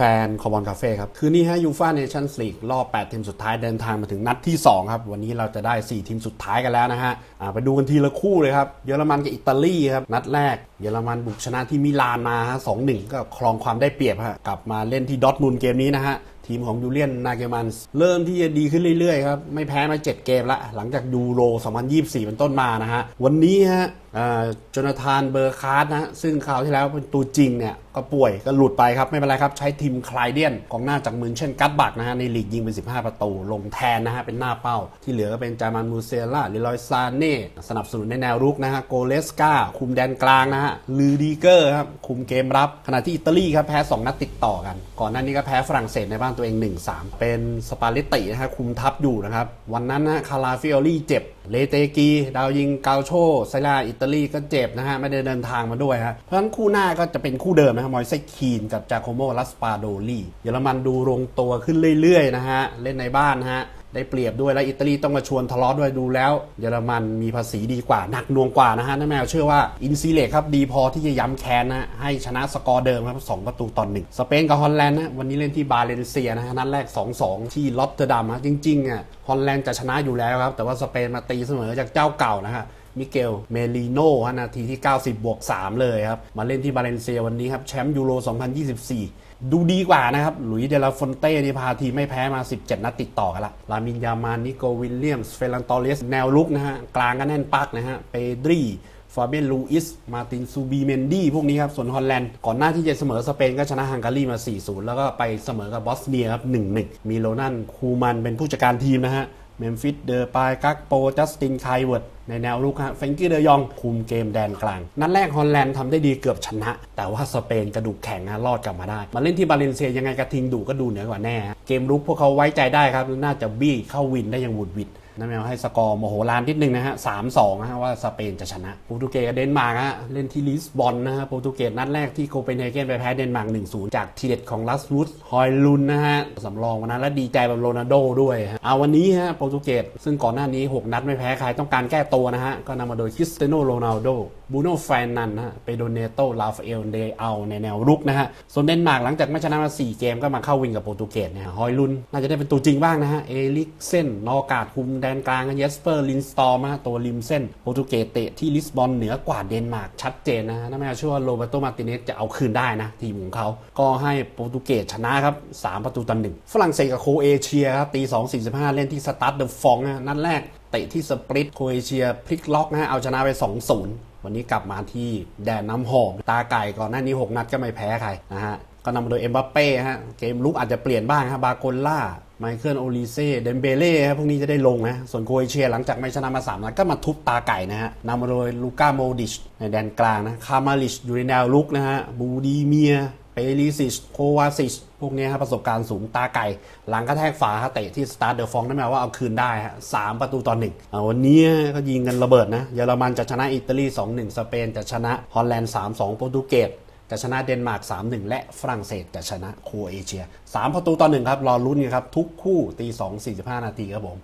ฟนคอบอลคาเฟ่ครับคืนนี้ฮะยูฟ่าเนชั่นส์ลีกรอบ 8 ทีมสุดท้ายเดินทางมาถึงนัดที่ 2 ครับ วันนี้เราจะได้ 4 ทีมสุดท้ายกันแล้วนะฮะไปดูกันทีละคู่เลยครับ เยอรมันกับอิตาลีครับ นัดแรก เยอรมันบุกชนะที่มิลานมาฮะสองหนึ่งก็ครองความได้เปรียบฮะกลับมาเล่นที่ดอทมุนเกมนี้นะฮะทีมของยูเลียนนาเกมันส์เริ่มที่จะดีขึ้นเรื่อยๆครับ ไม่แพ้มา 7 เกมละ หลังจากยูโร 2024 เป็นต้นมานะฮะ วันนี้ฮะอ่าโจนาธานเบอร์คาร์ดนะซึ่งคราวที่แล้วเป็นตัวจริงเนี่ย ก็ป่วยก็หลุดไปครับ ไม่เป็นไรครับ ใช้ทีมคลายเดียนกองหน้าจากมือเช่นกัตบักนะฮะ ในลีกยิงเป็น 15 ประตู ลงแทนนะฮะ เป็นหน้าเป้า ที่เหลือก็เป็นจามันมูเซล่าลิลอยซาเน่สนับสนุนในแนวรุกนะฮะโกเลสกาคุมแดนกลางนะฮะลือดีเกอร์ครับคุมเกมรับขณะที่อิตาลีครับแพ้ 2 นัดติดต่อกัน ก่อนหน้านี้ก็แพ้ฝรั่งเศสในบ้านตัวเอง 1-3 เป็นสปาเลตตินะฮะคุมทัพอยู่นะครับ วันนั้นนะคาราฟิโอลี่เจ็บ เลเตกี ดาวยิงกาโชไซลาอิตาลีก็เจ็บนะฮะ ไม่ได้เดินทางมาด้วยฮะเพราะฉะนั้นคู่หน้าก็จะเป็นคู่เดิมนะครับมอยเซคีนกับจาโคโมลัสปาโดลีเยอรมันดูลงตัวขึ้นเรื่อยๆนะฮะเล่นในบ้านนะฮะ ได้เปรียบด้วยและอิตาลีต้องมาชวนทะเลาะด้วยดูแล้ว เยอรมันมีภาษีดีกว่าหนักหน่วงกว่านะฮะน้าแมวเชื่อว่าอินซีเลครับดีพอที่จะย้ำแค้นนะให้ชนะสกอร์เดิมครับสองประตูต่อหนึ่งสเปนกับฮอลแลนด์นะวันนี้เล่นที่บาเลนเซียนะฮะนัดแรก 2-2 ที่ลอตเตอร์ดัมฮะจริงๆอะฮอลแลนด์จะชนะอยู่แล้วครับแต่ว่าสเปนมาตีเสมอจากเจ้าเก่านะฮะ มิเกล เมลิโน่ฮะนาทีที่ 90 บวก 3 เลยครับ มาเล่นที่บาเลนเซียวันนี้ครับ แชมป์ยูโร 2024 ดูดีกว่านะครับ หลุยส์เดลาฟอนเต้นี่พาทีไม่แพ้มา 17 นัดติดต่อกันละลามินยามานิโกวิลเลียมส์เฟลันตอเรสแนวลุกนะฮะ กลางก็แน่นปักนะฮะ เปดรีฟาเบียนลูอิส มาตินซูบีเมนดี้ พวกนี้ครับ ส่วนฮอลแลนด์ ก่อนหน้าที่จะเสมอสเปนก็ชนะฮังการีมา 4-0 แล้วก็ไปเสมอกับบอสเนียครับ 1-1 มีโรนันคูมันเป็นผู้จัดการทีมนะฮะ เมมฟิสเดอร์ปายกักโปจัสตินไคเวิร์ดในแนวลุกฮะเฟงกี้เดยองคุมเกมแดนกลาง นัดแรกฮอลแลนด์ทำได้ดีเกือบชนะ แต่ว่าสเปนกระดูกแข็งฮะรอดกลับมาได้ มาเล่นที่บาเลนเซียยังไงกระทิงดูก็ดูเหนือกว่าแน่ เกมรุกพวกเขาไว้ใจได้ครับ น่าจะบี้เข้าวินได้อย่างหวุดหวิด นั่นแมวให้สกอร์โมโหลานนิดนึงนะฮะ3-2นะฮะว่าสเปนจะชนะโปรตุเกสกับเดนมาร์กฮะเล่นที่ลิสบอนนะฮะโปรตุเกสนัดแรกที่โคเปนเฮเกนไปแพ้เดนมาร์ก1-0จากทีเด็ดของลัสวูดฮอยลุนนะฮะสำรองวันนั้นและดีใจแบบโรนัลโดด้วยฮะเอาวันนี้ฮะโปรตุเกสซึ่งก่อนหน้านี้ 6 นัดไม่แพ้ใครต้องการแก้ตัวนะฮะก็นำมาโดยคริสเตียโนโรนัลโดบูโน่แฟนนันนะฮะเปโดเนโตลาฟาเอลเดเอาในแนวรุกนะฮะส่วนเดนมาร์กหลังจากไม่ชนะมา4เกมก็มาเข้าวินกับโปรตุเกสเนี่ยฮอยลุนน่าจะได้เป็นตัวจริงบ้างนะฮะเอลิกเซนนอกาดคุมแดนกลางเยสเปอร์ลินสตอร์มาตัวริมเส้นโปรตุเกสเตะที่ลิสบอนเหนือกว่าเดนมาร์กชัดเจนนะฮะน่าไม่เชื่อว่าโรเบโตมาติเนสจะเอาคืนได้นะ ทีมของเขา ก็ให้โปรตุเกสชนะครับ 3 ประตูต่อหนึ่งฝรั่งเศสกับโคเอเชียครับตี 2-45 เล่นที่สตาร์ทเดอะฟองนะนัดแรกเตะที่สปริตโคเอเชียพลิกล็อกนะฮะเอาชนะไป 2-0 วันนี้กลับมาที่แดนน้ำหอม ตาไก่ก่อนหน้านี้ 6 นัดก็ไม่แพ้ใครนะฮะก็นำมาโดยเอ็มบัปเป้ฮะเกมลุกอาจจะเปลี่ยนบ้างฮะบาโกล่า ไมเคิลโอลิเซ่เดมเบเล่ฮะพวกนี้จะได้ลงนะ ส่วนโคเอเชียหลังจากไม่ชนะมา3นัดก็มาทุบตาไก่นะฮะนำมาโดยลูก้าโมดิชในแดนกลางนะคามาลิชอยู่ในแนวลุกนะฮะบูดีเมียเปริซิชโควาซิชพวกนี้ครับประสบการณ์สูงตาไก่ หลังกระแทกฝาฮะเตะที่สตาร์เดอร์ฟองนั่นหมายว่าเอาคืนได้ฮะสามประตูต่อหนึ่งวันนี้ก็ยิงกันระเบิดนะ เยอรมันจะชนะอิตาลี 2-1 สเปนจะชนะฮอลแลนด์ 3-2 โปรตุเกส จะชนะเดนมาร์ก 3-1 และฝรั่งเศสจะชนะโครเอเชีย 3 ประตูต่อหนึ่งครับ รอลุ้นกันครับ ทุกคู่ตี 2 45 นาทีครับผม